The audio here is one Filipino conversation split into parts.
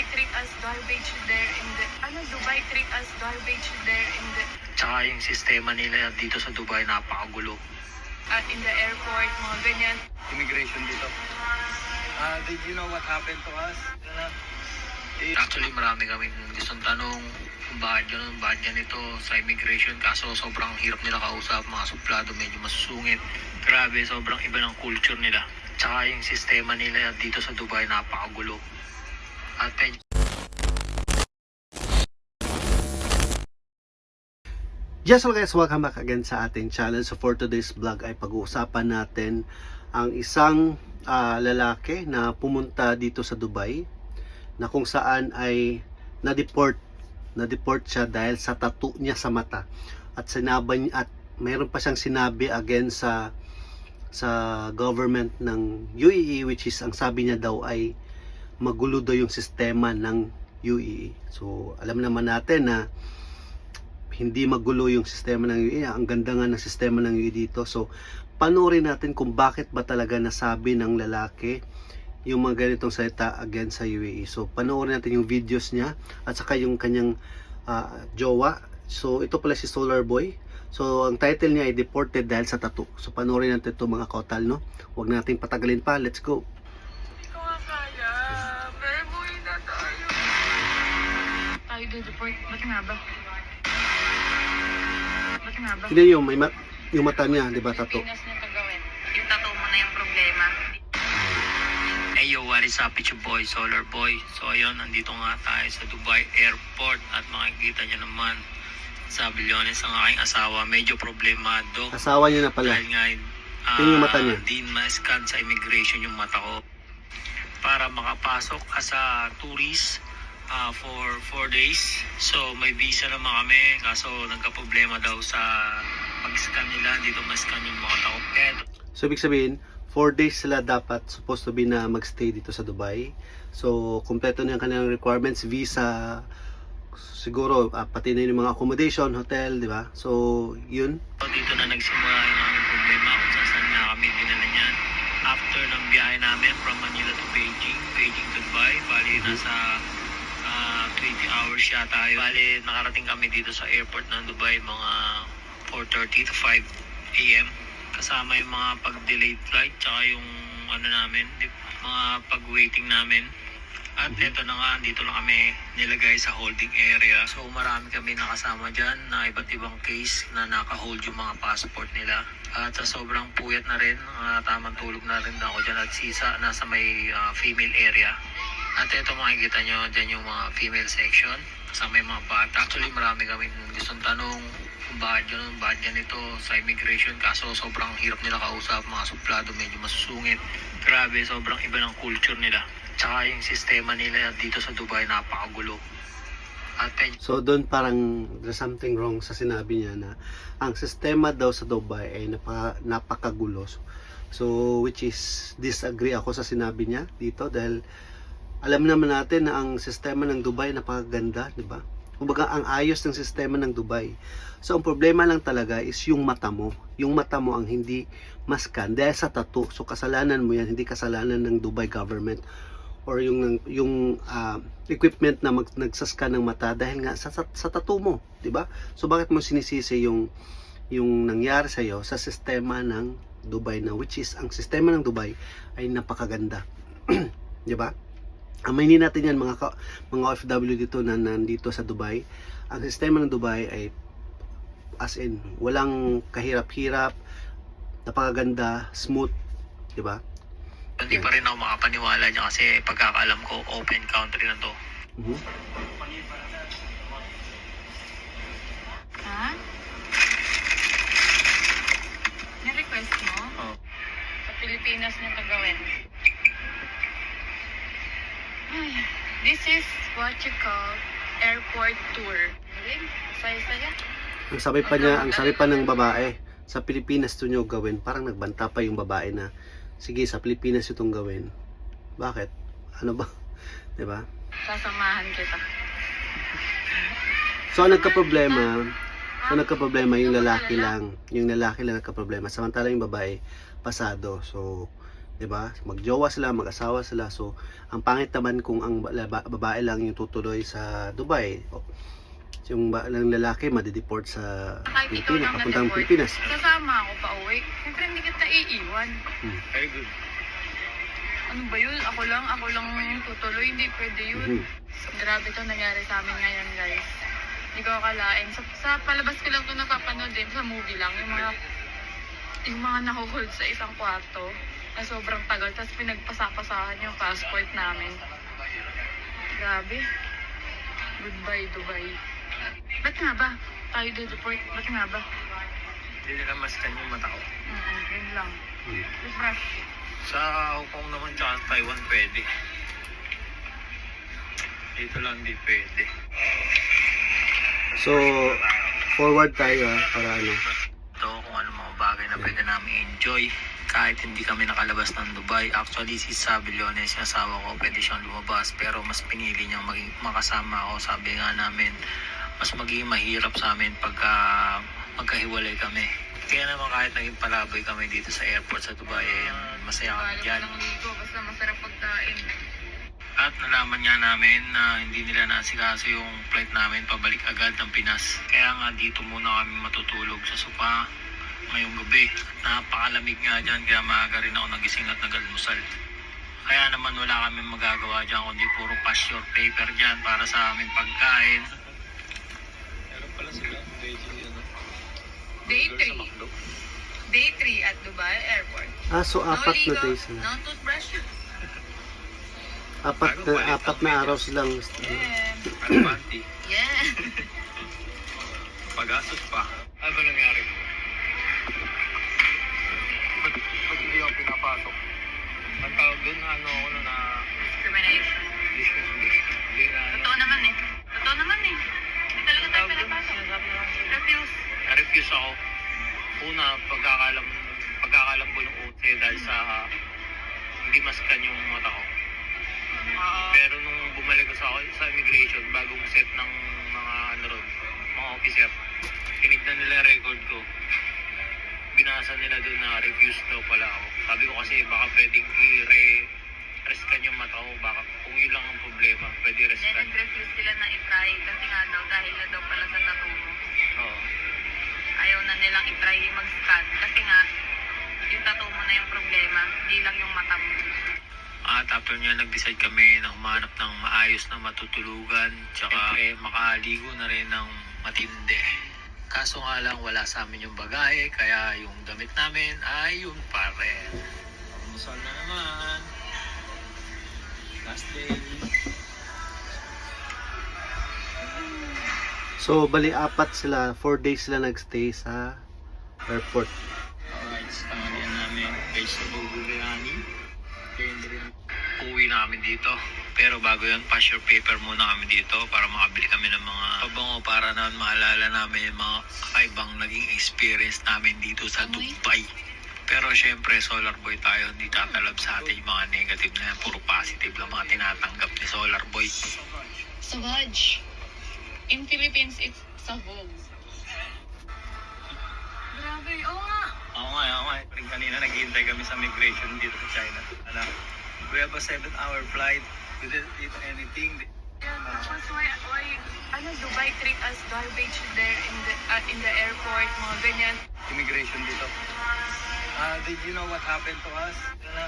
Dubai treat us garbage there in the... Ano, Dubai treat us garbage there in the... Tsaka yung sistema nila dito sa Dubai napakagulo. At in the airport, mga ganyan. immigration dito. Ah, did you know what happened to us? Actually, marami kaming gustong tanong kung bakit ganun, bakit ganito sa immigration. Kaso sobrang hirap nila kausap, mga suplado medyo masusungit. Grabe, sobrang iba ng culture nila. Tsaka yung sistema nila dito sa Dubai napakagulo. At medyo Yes, hello guys, welcome back again sa ating channel. So for today's vlog ay pag-uusapan natin ang isang ah, lalaki na pumunta dito sa Dubai na kung saan ay na-deport. Na-deport siya dahil sa tattoo niya sa mata. At sinabi at mayroon pa siyang sinabi against sa sa government ng UAE which is ang sabi niya daw ay magulo daw yung sistema ng UAE. So alam naman natin na hindi magulo yung sistema ng UAE. Ang ganda nga ng sistema ng UAE dito. So, panoorin natin kung bakit ba talaga nasabi ng lalaki yung mga ganitong salita against sa UAE. So, panoorin natin yung videos niya at saka yung kanyang ah, jowa. So, ito pala si Solar Boy. So, ang title niya ay Deported dahil sa tattoo. So, panoorin natin ito mga kautal, no? Huwag natin patagalin pa. Let's go. Dudeport. Ba't nga ba? Ba't nga ba? Hindi yung, may ma- yung mata niya, di ba, tattoo? Pinas niya. Yung tattoo mo na yung problema. Hey yo, what is up? It's your boy, Solar Boy. So ayun, nandito nga tayo sa Dubai Airport at makikita nyo naman sa Bilyones ang aking asawa. Medyo problemado. Asawa niya na pala. Dahil nga, Yun yung mata niya. Di ma-scan sa immigration yung mata ko. Para makapasok as a tourist ah, for 4 days. So may visa naman kami. Kaso nagka-problema daw sa pag-scan nila. Dito ma-scan yung ko. Kaya So, ibig sabihin, 4 days sila dapat supposed to be na magstay dito sa Dubai. So, kumpleto na yung kanilang requirements, visa, siguro, ah, pati na yung mga accommodation, hotel, di ba? So, yun. So, dito na nagsimula yung aming problema kung saan na kami dinala niyan. After ng biyahe namin from Manila to Beijing, Beijing to Dubai, bali nasa ah, 20 hours siya tayo. Bali nakarating kami dito sa airport ng Dubai mga 4.30 to 5 a.m. Kasama yung mga pag-delayed flight tsaka yung ano namin, mga pag-waiting namin. At eto na nga, dito lang kami nilagay sa holding area. So marami kami nakasama dyan na iba't ibang case na naka-hold yung mga passport nila. At sa sobrang puyat na rin, uh, tamang tulog na rin ako dyan at sisa nasa may ah, female area. At eto makikita nyo dyan yung mga female section. Kasama yung mga bata. Actually marami kami gustong tanong kung bakit ganun, bakit ganito sa immigration. Kaso sobrang hirap nila kausap, mga suplado medyo masusungit. Grabe, sobrang iba ng culture nila. Tsaka yung sistema nila dito sa Dubai napakagulo. So, doon parang there's something wrong sa sinabi niya na ang sistema daw sa Dubai ay napaka, napakagulo. So, which is disagree ako sa sinabi niya dito dahil alam naman natin na ang sistema ng Dubai napakaganda, di ba? Kumbaga, ang ayos ng sistema ng Dubai. So, ang problema lang talaga is yung mata mo. Yung mata mo ang hindi maskan dahil sa tattoo. So, kasalanan mo yan, hindi kasalanan ng Dubai government or yung yung ah, equipment na mag, nagsascan ng mata dahil nga sa, sa, sa tattoo mo, 'di ba? So bakit mo sinisisi yung yung nangyari sa iyo sa sistema ng Dubai na which is ang sistema ng Dubai ay napakaganda. 'Di ba? Aminin natin yan mga ka, mga OFW dito na nandito sa Dubai. Ang sistema ng Dubai ay as in walang kahirap-hirap, napakaganda, smooth, 'di ba? hindi pa rin ako makapaniwala dyan kasi pagkakaalam ko open country na to. Mhm. Ha? Ni-request mo? Oh. Sa Pilipinas niya to gawin. This is what you call airport tour. Saya-saya. Ang sabi pa niya, ang sabi pa ng babae, sa Pilipinas to nyo gawin. Parang nagbanta pa yung babae na, sige, sa Pilipinas itong gawin. Bakit? Ano ba? 'Di ba? Sasamahan kita. So, nagka-problema, so nagka-problema yung lalaki lang. Yung lalaki lang nagka-problema. Samantala yung babae, pasado. So, 'di ba? Magjowa sila, mag-asawa sila. So, ang pangit naman kung ang baba- babae lang yung tutuloy sa Dubai. O, yung ba- lang lalaki madideport sa Pilipinas, papuntang. Pilipinas. Sasama ako pa uwi. Siyempre hindi kita iiwan. Very good. Ano ba yun? Ako lang, ako lang yung tutuloy. Hindi pwede yun. Mhm. Grabe to nangyari sa amin ngayon, guys. Hindi ko akalain. Sa, sa palabas ko lang to napapanood din, sa movie lang. Yung mga, yung mga nakuhold sa isang kwarto na sobrang tagal. Tapos pinagpasapasahan yung passport namin. Grabe. Goodbye, Dubai. Ba't nga ba? Tayo deport. Ba't nga ba? Hindi nila maskan yung mata ko. Mm, yun lang. Mm. Refresh. Sa Hong Kong naman tsaka sa Taiwan pwede. Dito lang di pwede. So, forward tayo ha, para ano. Ito kung ano mga bagay na pwede namin enjoy kahit hindi kami nakalabas ng Dubai. Actually, si Sabi Leones, yung asawa ko, pwede siyang lumabas pero mas pinili niyang maging, makasama ako. Sabi nga namin, mas magiging mahirap sa amin pagka magkahiwalay kami. Kaya naman kahit naging palaboy kami dito sa airport sa Dubai, eh, masaya kami dyan. basta masarap pagkain. At nalaman nga namin na hindi nila nasikaso yung flight namin pabalik agad ng Pinas. Kaya nga dito muna kami matutulog sa sopa ngayong gabi. Napakalamig nga dyan kaya maaga rin ako nagising at nag-almusal. Kaya naman wala kami magagawa dyan kundi puro pass your paper dyan para sa aming pagkain. Meron pala sila. Ano. Day burger sa 3. McDo. Day 3 at Dubai Airport. Ah, so No apat na ligo, days na. no toothbrush. Apat na, apat na araw silang Yeah. Ano? Yeah. Pagastos pa. Ano nangyari? Ako pinapasok? Ang tawag doon, ano ako na na Discrimination. Hindi na ano. Totoo naman eh. Totoo naman eh. Hindi talaga tayo pinapasok. Refuse. Na-refuse ako. Una, pagkakalam, pagkakalam ko ng OT dahil sa hindi maskan yung mata ko. Oo. Pero nung bumalik ko sa, sa immigration, bagong set ng mga ano ron, mga officer, tinignan nila yung record ko. Binasa nila doon na refuse daw pala ako. Sabi ko kasi baka pwedeng i-rescan yung mata ko. Baka kung yun lang ang problema, pwede Then rescan. nag-refuse sila na i-try kasi nga daw dahil na daw pala sa tattoo mo. Oo. Ayaw na nilang i-try mag-scan kasi nga yung tattoo mo na yung problema, hindi lang yung mata mo. At after niya, nag-decide kami na humanap ng maayos na matutulugan. Tsaka eh, makaligo na rin ng matindi. Kaso nga lang, wala sa amin yung bagahe. Kaya yung damit namin ay yun pa rin. Almusal na naman. Last day. So, bali apat sila, 4 days sila nagstay sa airport. Alright, sa tanghalian namin, vegetable biryani. Then, uwi na kami dito. Pero bago yun, pass your paper muna kami dito para makabili kami ng mga pabango para naman maalala namin yung mga kakaibang naging experience namin dito sa? Dubai. Pero syempre, Solar Boy tayo, hindi tatalab sa atin yung mga negative na yan. Puro positive lang mga tinatanggap ni Solar Boy. Savage. In Philippines, it's savog. Grabe, oo nga. Oo nga, oo nga. Kanina naghihintay kami sa migration dito sa China. Ano, we have a 7-hour flight. We didn't eat anything. Yeah, tapos why, why, ano, Dubai treat us garbage there in the, uh, in the airport, mga ganyan. Immigration dito. Uh, did you know what happened to us? Ano,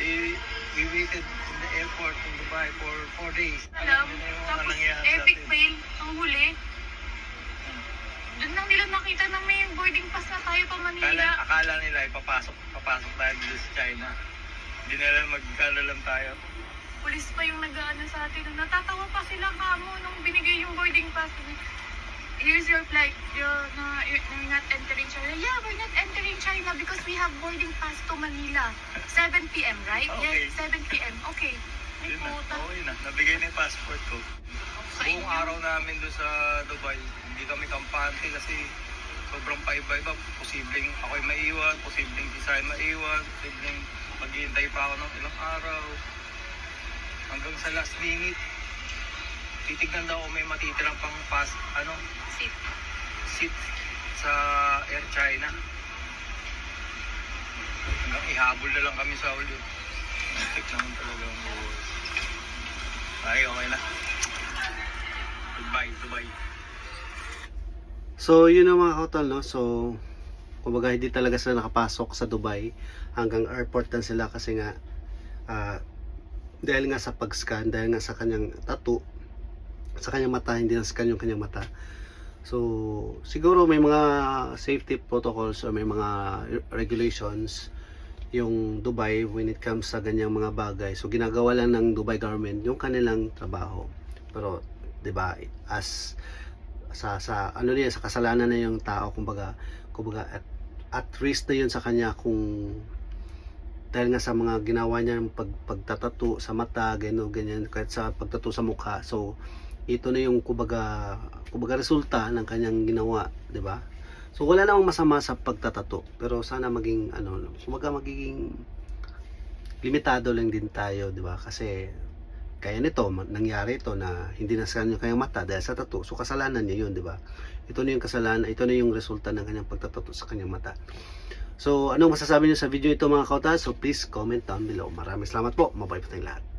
eh, we waited in the airport in Dubai for 4 days. Alam, tapos epic fail, ang huli. Doon lang nila nakita na may boarding pass na tayo pa Akala, Manila. akala nila ipapasok, papasok tayo dito sa China. Hindi magkano lang tayo. Pulis pa yung nag-ano sa atin. Natatawa pa sila kamo nung binigay yung boarding pass. Here's your flight. You're, na, you're, you're not entering China. Yeah, we're not entering China because we have boarding pass to Manila. 7 p.m., right? Okay. Yes, 7 p.m. Okay. Ay, Yun na, puta. okay na. Nabigay na yung passport ko. Sa Buong inyo. araw namin doon sa Dubai, hindi kami kampante kasi sobrang paiba-iba. Posibleng ako'y maiwan, posibleng design maiwan, posibleng maghihintay pa ako ng ilang araw. Hanggang sa last minute, titignan daw kung may matitirang pang pass, ano, Sit. seat sa Air China. Hanggang ihabol na lang kami sa ulo. Muntik naman talaga ang buhay. Ay, okay na. Goodbye, Dubai. So, yun ang mga kautal, no? So, kumbaga hindi talaga sila nakapasok sa Dubai hanggang airport lang sila kasi nga ah, dahil nga sa pag-scan, dahil nga sa kanyang tattoo, sa kanyang mata, hindi na scan yung kanyang mata. So, siguro may mga safety protocols o may mga regulations yung Dubai when it comes sa ganyang mga bagay. So, ginagawa lang ng Dubai government yung kanilang trabaho. Pero, 'di ba, as sa sa ano niya sa kasalanan na yung tao kumbaga kumbaga at, at risk na yun sa kanya kung dahil nga sa mga ginawa niya ng pag, pagtatato sa mata, gano ganyan, kahit sa pagtato sa mukha. So, ito na yung kumbaga, kumbaga resulta ng kanyang ginawa, 'di ba? So wala namang masama sa pagtatato, pero sana maging ano, kumbaga magiging limitado lang din tayo, 'di ba? Kasi kaya nito, nangyari ito na hindi na sa kanyang mata dahil sa tattoo. So kasalanan niya 'yun, 'di ba? Ito na yung kasalanan, ito na yung resulta ng kanyang pagtatato sa kanyang mata. So, anong masasabi niyo sa video ito mga kautas? So, please comment down below. Maraming salamat po. Mabay po tayong lahat.